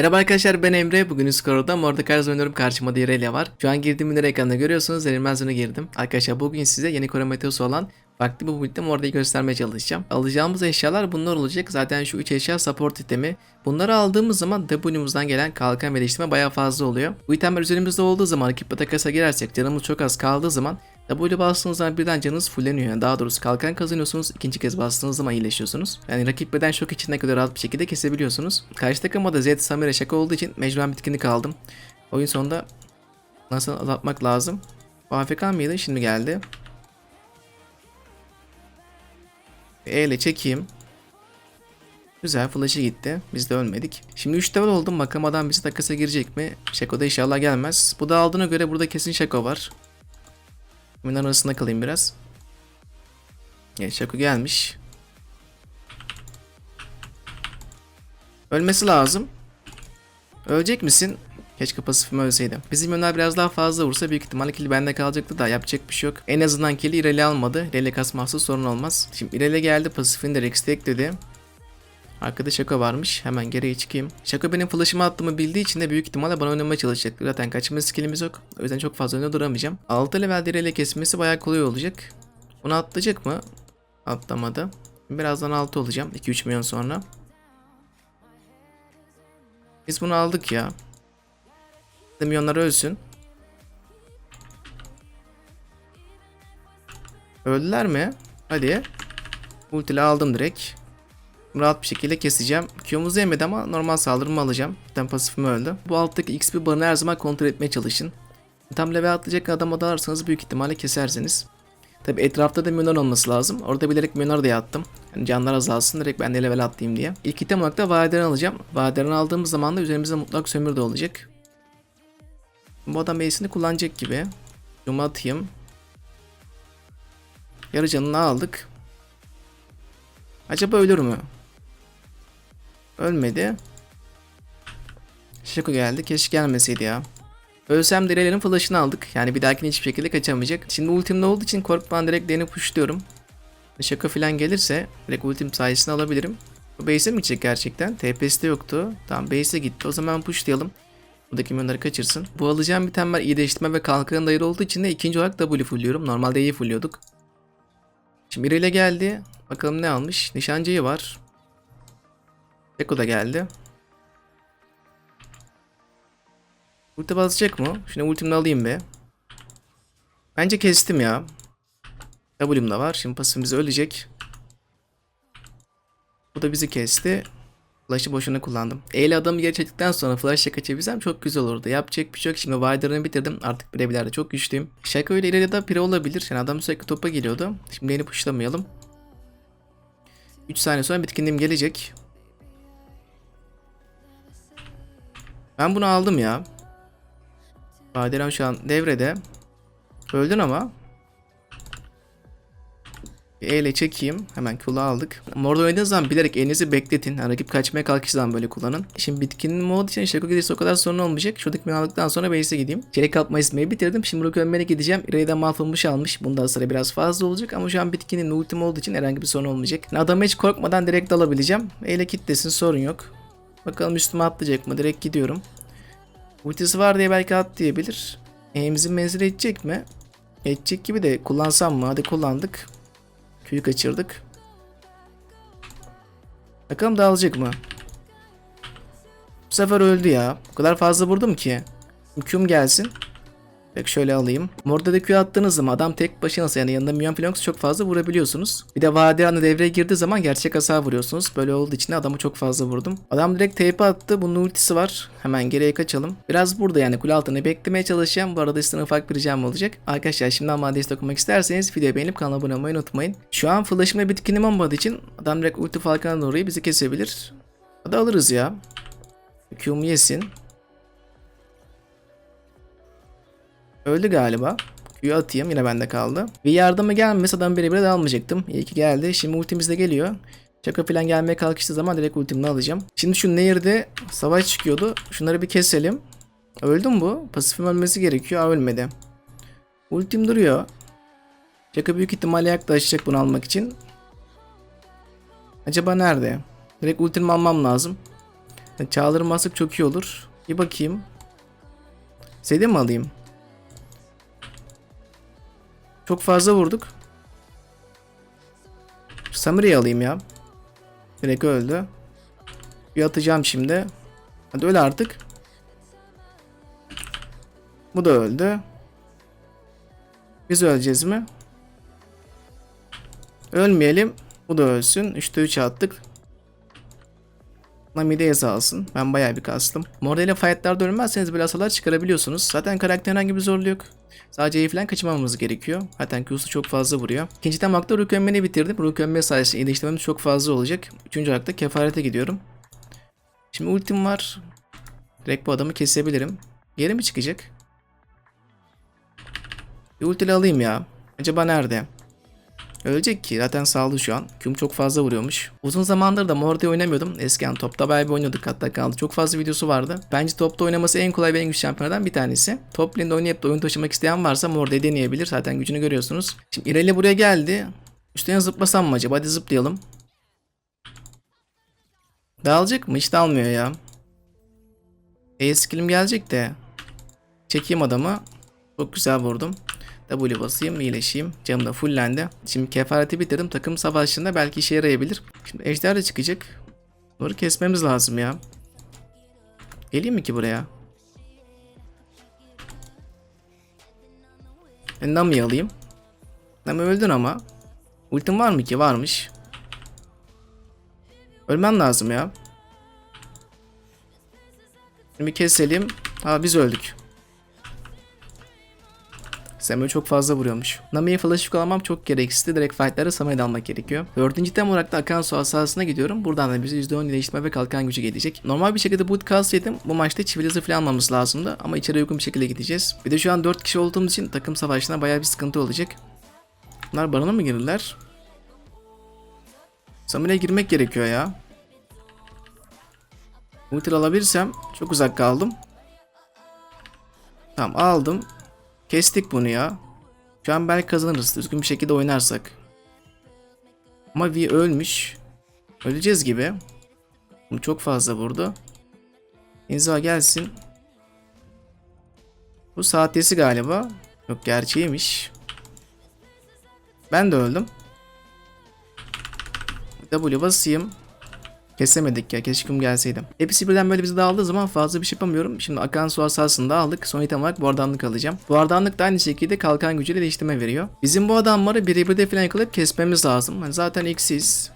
Merhaba arkadaşlar ben Emre. Bugün Skora'da Mordekaiser oynuyorum. Karşıma da var. Şu an girdiğim ünlü ekranda görüyorsunuz. Elimden girdim. Arkadaşlar bugün size yeni Kore meteosu olan farklı bir build'de Morda'yı göstermeye çalışacağım. Alacağımız eşyalar bunlar olacak. Zaten şu 3 eşya support itemi. Bunları aldığımız zaman W'muzdan gelen kalkan ve değiştirme bayağı fazla oluyor. Bu itemler üzerimizde olduğu zaman rakip takasa girersek canımız çok az kaldığı zaman W bastığınız zaman birden canınız fulleniyor. Yani daha doğrusu kalkan kazanıyorsunuz. ikinci kez bastığınız zaman iyileşiyorsunuz. Yani rakip beden şok içinde kadar rahat bir şekilde kesebiliyorsunuz. Karşı takıma da Zed Samira şaka olduğu için mecburen bitkinlik aldım. Oyun sonunda nasıl azaltmak lazım. Bu AFK mıydı? Şimdi geldi. E ile çekeyim. Güzel flash'ı gitti. Biz de ölmedik. Şimdi 3 level oldum. Bakalım adam bizi takasa girecek mi? Şako da inşallah gelmez. Bu da aldığına göre burada kesin Şako var. Bunların arasında kalayım biraz. Evet Şako gelmiş. Ölmesi lazım. Ölecek misin? Keşke pasifim ölseydi. Bizim yönler biraz daha fazla vursa büyük ihtimalle kill bende kalacaktı da yapacak bir şey yok. En azından kill'i İreli almadı. İreli kasması sorun olmaz. Şimdi İreli geldi pasifini de Rex'te ekledi. Arkada Şako varmış. Hemen geriye çıkayım. Şako benim flash'ımı attığımı bildiği için de büyük ihtimalle bana oynamaya çalışacak. Zaten kaçma skillimiz yok. O yüzden çok fazla önde duramayacağım. 6 level direğiyle kesmesi bayağı kolay olacak. Bunu atlayacak mı? Atlamadı. Birazdan 6 olacağım. 2-3 milyon sonra. Biz bunu aldık ya. Milyonlar ölsün. Öldüler mi? Hadi. Ultili aldım direkt. Rahat bir şekilde keseceğim. Q'muzu yemedi ama normal saldırımı alacağım. Zaten pasifim öldü. Bu alttaki XP barını her zaman kontrol etmeye çalışın. Tam level atlayacak adama dalarsanız büyük ihtimalle kesersiniz. Tabi etrafta da minyon olması lazım. Orada bilerek minyon da yattım. Yani canlar azalsın direkt ben de level atlayayım diye. İlk item olarak da vaderen alacağım. Vaderen aldığımız zaman da üzerimizde mutlak sömür de olacak. Bu adam base'ini kullanacak gibi. Zoom atayım. Yarı canını aldık. Acaba ölür mü? Ölmedi. Şako geldi. Keşke gelmeseydi ya. Ölsem derelerin flash'ını aldık. Yani bir dahakine hiçbir şekilde kaçamayacak. Şimdi ultimde olduğu için korkmadan direkt lane'i pushluyorum. Şaka falan gelirse direkt ultim sayesinde alabilirim. Bu base'e mi gidecek gerçekten? TP'si de yoktu. Tamam base'e gitti. O zaman pushlayalım. Buradaki milyonları kaçırsın. Bu alacağım bir temel iyileştirme ve kalkanın dayarı olduğu için de ikinci olarak W fullüyorum. Normalde iyi fulluyorduk. Şimdi Irelia geldi. Bakalım ne almış. Nişancıyı var. Eko da geldi. Ulti basacak mı? Şunu ultimle alayım be. Bence kestim ya. W'm da var. Şimdi pasifimiz ölecek. Bu da bizi kesti. Flash'ı boşuna kullandım. E ile adamı geri çektikten sonra flash'la kaçabilsem çok güzel olurdu. Yapacak bir şey yok. Şimdi Wider'ını bitirdim. Artık birebilerde çok güçlüyüm. Şaka öyle ileri de pire olabilir. Yani adam sürekli topa geliyordu. Şimdi yeni pushlamayalım. 3 saniye sonra bitkinliğim gelecek. Ben bunu aldım ya. Baderen şu an devrede. Öldün ama. Bir E çekeyim. Hemen kula aldık. Morda oynadığınız zaman bilerek elinizi bekletin. Yani rakip kaçmaya kalkıştığı zaman böyle kullanın. Şimdi bitkinin mod için Şako gelirse o kadar sorun olmayacak. Şuradaki beni aldıktan sonra base'e gideyim. Çelik kapma ismeyi bitirdim. Şimdi Brook ölmene gideceğim. İreyden mahvolmuş almış. Bunda hasarı biraz fazla olacak ama şu an bitkinin ultim olduğu için herhangi bir sorun olmayacak. Yani adama hiç korkmadan direkt dalabileceğim. E ile kitlesin sorun yok. Bakalım üstüme atlayacak mı? Direkt gidiyorum. Ultisi var diye belki at diyebilir. Eğimizin menzili edecek mi? Edecek gibi de kullansam mı? Hadi kullandık. Köyü kaçırdık. Bakalım dağılacak mı? Bu sefer öldü ya. O kadar fazla vurdum ki. Q'm gelsin. Peki şöyle alayım. Morda da Q attığınız zaman adam tek başına yani yanında minyon falan çok fazla vurabiliyorsunuz. Bir de Vadiran'ı devreye girdiği zaman gerçek hasar vuruyorsunuz. Böyle olduğu için de adamı çok fazla vurdum. Adam direkt TP attı. Bunun ultisi var. Hemen geriye kaçalım. Biraz burada yani kule altını beklemeye çalışacağım. Bu arada sizden ufak bir ricam olacak. Arkadaşlar şimdiden bana destek isterseniz videoyu beğenip kanala abone olmayı unutmayın. Şu an flash'ımla bitkinim olmadığı için adam direkt ulti falkana doğru bizi kesebilir. Hadi alırız ya. Q'mu yesin. Öldü galiba. Q'yu atayım yine bende kaldı. Bir yardıma gelmese adam birebir de almayacaktım. İyi ki geldi. Şimdi ultimiz de geliyor. Şaka falan gelmeye kalkıştığı zaman direkt ultimini alacağım. Şimdi şu nehirde savaş çıkıyordu. Şunları bir keselim. Öldü mü bu? Pasifim ölmesi gerekiyor. Aa, ölmedi. Ultim duruyor. Şaka büyük ihtimalle yaklaşacak bunu almak için. Acaba nerede? Direkt ultimi almam lazım. Çağırmazlık çok iyi olur. Bir bakayım. Seni mi alayım? Çok fazla vurduk. Samiri'yi alayım ya. Direkt öldü. Bir atacağım şimdi. Hadi öl artık. Bu da öldü. Biz öleceğiz mi? Ölmeyelim. Bu da ölsün. 3'te 3 attık. Nami'de alsın. Ben bayağı bir kastım. Morda ile fightlarda ölmezseniz böyle hasarlar çıkarabiliyorsunuz. Zaten karakterin herhangi bir zorluğu yok. Sadece iyi falan kaçırmamamız gerekiyor. Zaten Q'su çok fazla vuruyor. İkinci temakta Rook bitirdim. Rook sayesinde iyileştirmemiz çok fazla olacak. Üçüncü olarak da kefarete gidiyorum. Şimdi ultim var. Direkt bu adamı kesebilirim. Geri mi çıkacak? Bir ultili alayım ya. Acaba nerede? Ölecek ki zaten sağlı şu an. Küm çok fazla vuruyormuş. Uzun zamandır da Morde oynamıyordum. Eskiden topta bayağı bir oynuyorduk hatta kaldı. Çok fazla videosu vardı. Bence topta oynaması en kolay ve en güçlü şampiyonlardan bir tanesi. Top lane'de oynayıp da oyun taşımak isteyen varsa Morde'yi deneyebilir. Zaten gücünü görüyorsunuz. Şimdi İrelia buraya geldi. Üstüne zıplasam mı acaba? Hadi zıplayalım. Dağılacak mı? Hiç dağılmıyor ya. E skill'im gelecek de. Çekeyim adamı. Çok güzel vurdum. W basayım, iyileşeyim. Canım da fullendi. Şimdi kefareti bitirdim. Takım savaşında belki işe yarayabilir. Şimdi ejder de çıkacak. Bunları kesmemiz lazım ya. Geleyim mi ki buraya? Ben Nami alayım. Nami öldün ama. Ultim var mı ki? Varmış. Ölmen lazım ya. Şimdi keselim. Aa biz öldük. Samuel çok fazla vuruyormuş. Nami'ye flash yakalamam çok gereksizdi. Direkt fightlara Samuel'i almak gerekiyor. Dördüncü tem olarak da Akan Su asasına gidiyorum. Buradan da bize %10 iyileştirme ve kalkan gücü gelecek. Normal bir şekilde boot kalsaydım bu maçta çivili falan almamız lazımdı. Ama içeri uygun bir şekilde gideceğiz. Bir de şu an 4 kişi olduğumuz için takım savaşına bayağı bir sıkıntı olacak. Bunlar barona mı girdiler? Samuel'e girmek gerekiyor ya. Ultra alabilirsem çok uzak kaldım. Tamam aldım. Kestik bunu ya. Şu an belki kazanırız düzgün bir şekilde oynarsak. Ama V ölmüş. Öleceğiz gibi. Bunu çok fazla vurdu. İnza gelsin. Bu sahtesi galiba. Yok gerçeğiymiş. Ben de öldüm. W basayım. Kesemedik ya keşkem gelseydim. Hepsi birden böyle bizi dağıldığı zaman fazla bir şey yapamıyorum. Şimdi akan su asasını da aldık. Son item olarak buhardanlık alacağım. Buhardanlık da aynı şekilde kalkan gücüyle değiştirme veriyor. Bizim bu adamları birebir falan yakalayıp kesmemiz lazım. Yani zaten eksiz.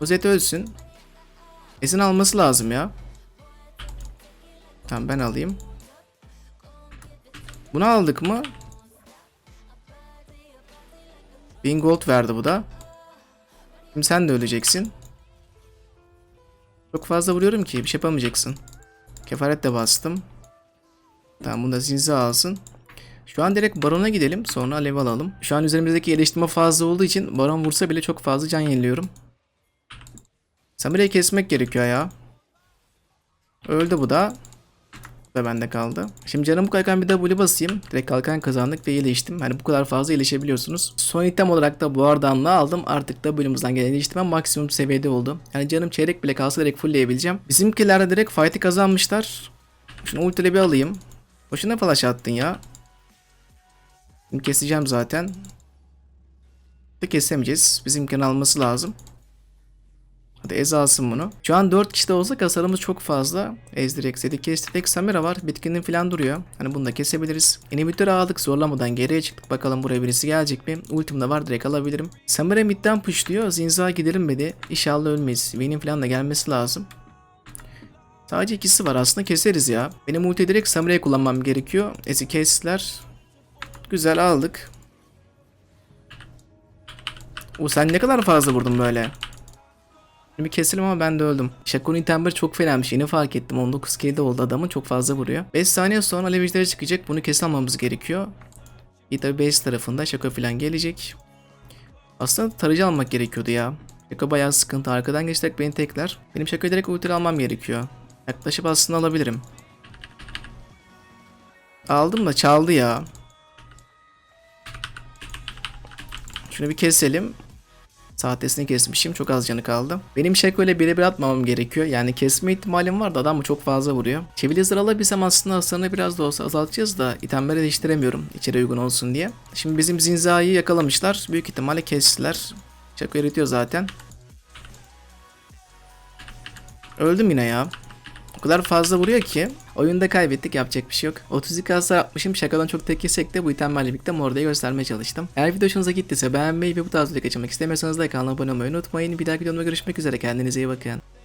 Ozet ölsün. Esin alması lazım ya. Tamam ben alayım. Bunu aldık mı? 1000 gold verdi bu da. Şimdi sen de öleceksin. Çok fazla vuruyorum ki bir şey yapamayacaksın. Kefaret de bastım. Tamam bunu da zinza alsın. Şu an direkt barona gidelim sonra alev alalım. Şu an üzerimizdeki iyileştirme fazla olduğu için baron vursa bile çok fazla can yeniliyorum. Samire'yi kesmek gerekiyor ya. Öldü bu da. Da bende kaldı. Şimdi canım bu kalkan bir W basayım. Direkt kalkan kazandık ve iyileştim. Hani bu kadar fazla iyileşebiliyorsunuz. Son item olarak da bu ardanlığı aldım. Artık da bölümümüzden gelen iyileştirme maksimum seviyede oldu. Yani canım çeyrek bile kalsa direkt fullleyebileceğim. Bizimkiler de direkt fight'i kazanmışlar. Şunu ultiyle bir alayım. Boşuna flash attın ya. Şimdi keseceğim zaten. Da kesemeyeceğiz. Bizimkini alması lazım. Hadi Ez alsın bunu. Şu an 4 kişi de olsak hasarımız çok fazla. Ez direkt Zed'i kesti. Samira var. Bitkinin falan duruyor. Hani bunu da kesebiliriz. İnhibitörü aldık. Zorlamadan geriye çıktık. Bakalım buraya birisi gelecek mi? Ultim de var. Direkt alabilirim. Samira midden pushluyor. Zinza gidelim dedi. İnşallah ölmeyiz. Vayne'in falan da gelmesi lazım. Sadece ikisi var. Aslında keseriz ya. Benim ulti direkt Samira'ya kullanmam gerekiyor. Ez'i kestiler. Güzel aldık. O sen ne kadar fazla vurdun böyle? Bir keselim ama ben de öldüm. Shaku'nun itemleri çok fenaymış. Yeni fark ettim. 19 kilde oldu adamın. Çok fazla vuruyor. 5 saniye sonra alev çıkacak. Bunu kese almamız gerekiyor. İyi tabi base tarafında Shaku falan gelecek. Aslında tarayıcı almak gerekiyordu ya. Shaku bayağı sıkıntı. Arkadan geçerek beni tekler. Benim Shaku'yu direkt ulti almam gerekiyor. Yaklaşıp aslında alabilirim. Aldım da çaldı ya. Şunu bir keselim. Sahtesini kesmişim. Çok az canı kaldı. Benim Şeko ile birebir atmamam gerekiyor. Yani kesme ihtimalim var da adam çok fazla vuruyor. Çevili zırh alabilsem aslında hasarını biraz da olsa azaltacağız da itemleri değiştiremiyorum. içeri uygun olsun diye. Şimdi bizim Zinza'yı yakalamışlar. Büyük ihtimalle kestiler. Şeko eritiyor zaten. Öldüm yine ya. O kadar fazla vuruyor ki oyunda kaybettik yapacak bir şey yok. 32 hasar atmışım şakadan çok tek yesek de bu itemlerle birlikte Morda'yı göstermeye çalıştım. Eğer video hoşunuza gittiyse beğenmeyi ve bu tarz video kaçırmak istemiyorsanız da kanala abone olmayı unutmayın. Bir dahaki videomda görüşmek üzere kendinize iyi bakın.